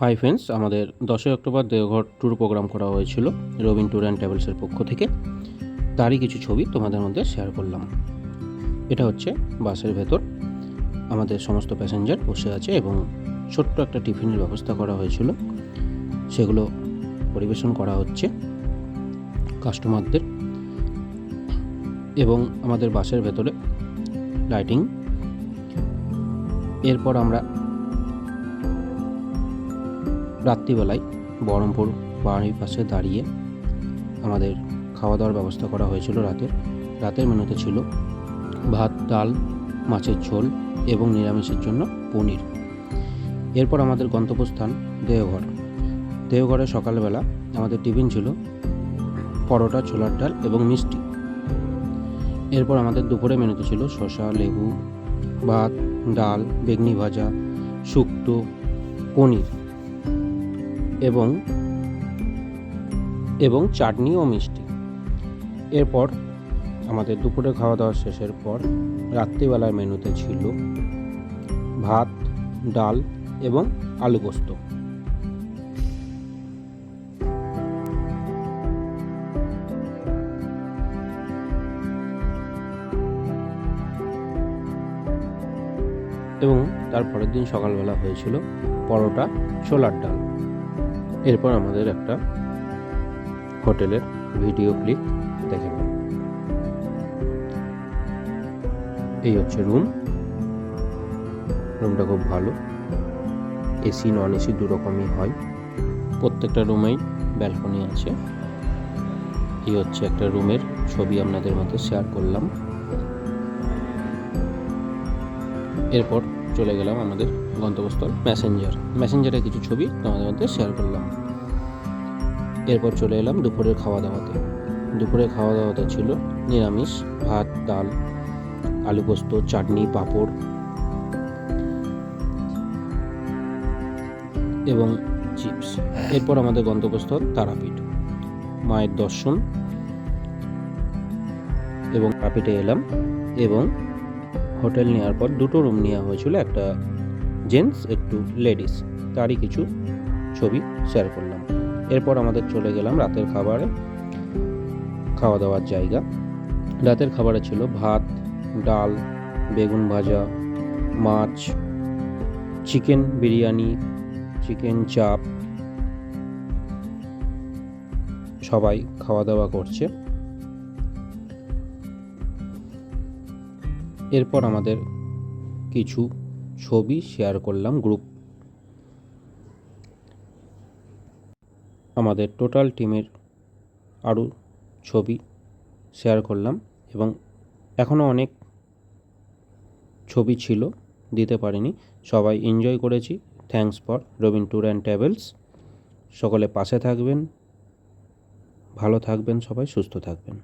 Hi friends আমাদের দশই October Deoghar tour programme করা হয়েছিল রবিন ট্যুর অ্যান্ড ট্রাভেলসের পক্ষ থেকে। তারই কিছু ছবি তোমাদের মধ্যে শেয়ার করলাম। এটা হচ্ছে বাসের ভেতর। আমাদের সমস্ত প্যাসেঞ্জার বসে আছে এবং ছোট্ট একটা টিফিনের ব্যবস্থা করা হয়েছিল। সেগুলো পরিবেশন করা হচ্ছে কাস্টমারদের এবং আমাদের বাসের ভেতরে লাইটিং এরপর আমরা রাত্রিবেলায় বহরমপুর বাড়ির পাশে দাঁড়িয়ে আমাদের খাওয়া দাওয়ার ব্যবস্থা করা হয়েছিল রাতের। রাতের মেনুতে ছিল ভাত, ডাল, মাছের ঝোল এবং নিরামিষের জন্য পনির। এরপর আমাদের গন্তব্যস্থান দেওঘর। দেওঘরে সকালবেলা আমাদের টিফিন ছিল পরোটা, ছোলার ডাল এবং মিষ্টি। এরপর আমাদের দুপুরে মেনুতে ছিল শসা, লেবু, ভাত, ডাল, বেগনি ভাজা, শুক্তো, পনির। এবং এবং চাটনি ও মিষ্টি। এরপর, আমাদের দুপুরে খাওয়া দাওয়া শেষের পর, রাত্রিবেলার মেনুতে ছিল ভাত, ডাল এবং আলু পোস্ত। এবং তার পরের দিন সকালবেলা হয়েছিল পরোটা, ছোলার ডাল। এরপর আমাদের একটা হোটেলের ভিডিও ক্লিপ দেখে নেব। এই হচ্ছে রুম। রুমটা খুব ভালো। এসি নন এসি দু রকমই হয়। প্রত্যেকটা রুমেই ব্যালকনি আছে। এই হচ্ছে একটা রুমের ছবি আপনাদের মধ্যে শেয়ার করলাম। এরপর চলে গেলাম আমাদের গন্তব্যস্থল ম্যাসেঞ্জার ম্যাসেঞ্জারের কিছু ছবি তোমাদের মধ্যে শেয়ার করলাম। এরপর চলে এলাম দুপুরের খাওয়া দাওয়াতে দুপুরের খাওয়া দাওয়াতে ছিল নিরামিষ, ভাত, ডাল, আলু পোস্ত, চাটনি, পাঁপড় এবং চিপস। এরপর আমাদের গন্তব্যস্থল তারাপীঠ। মায়ের দর্শন এবং তারাপীঠে এলাম এবং হোটেল নেওয়ার পর দুটো রুম নেওয়া হয়েছিল। একটা জেন্টস, একটু লেডিস, তারই কিছু ছবি শেয়ার করলাম। এরপর আমাদের চলে গেলাম রাতের খাবারে, খাওয়া দাওয়ার জায়গা। রাতের খাবারে ছিল ভাত, ডাল, বেগুন ভাজা, মাছ, চিকেন বিরিয়ানি, চিকেন চাপ। সবাই খাওয়া দাওয়া করছে। এরপর আমাদের কিছু ছবি শেয়ার করলাম গ্রুপ আমাদের টোটাল টিমের আরও ছবি শেয়ার করলাম এবং এখনও অনেক ছবি ছিল, দিতে পারিনি। সবাই এনজয় করেছি। Thanks for Robin tour and travels সকলে পাশে থাকবেন, ভালো থাকবেন সবাই, সুস্থ থাকবেন।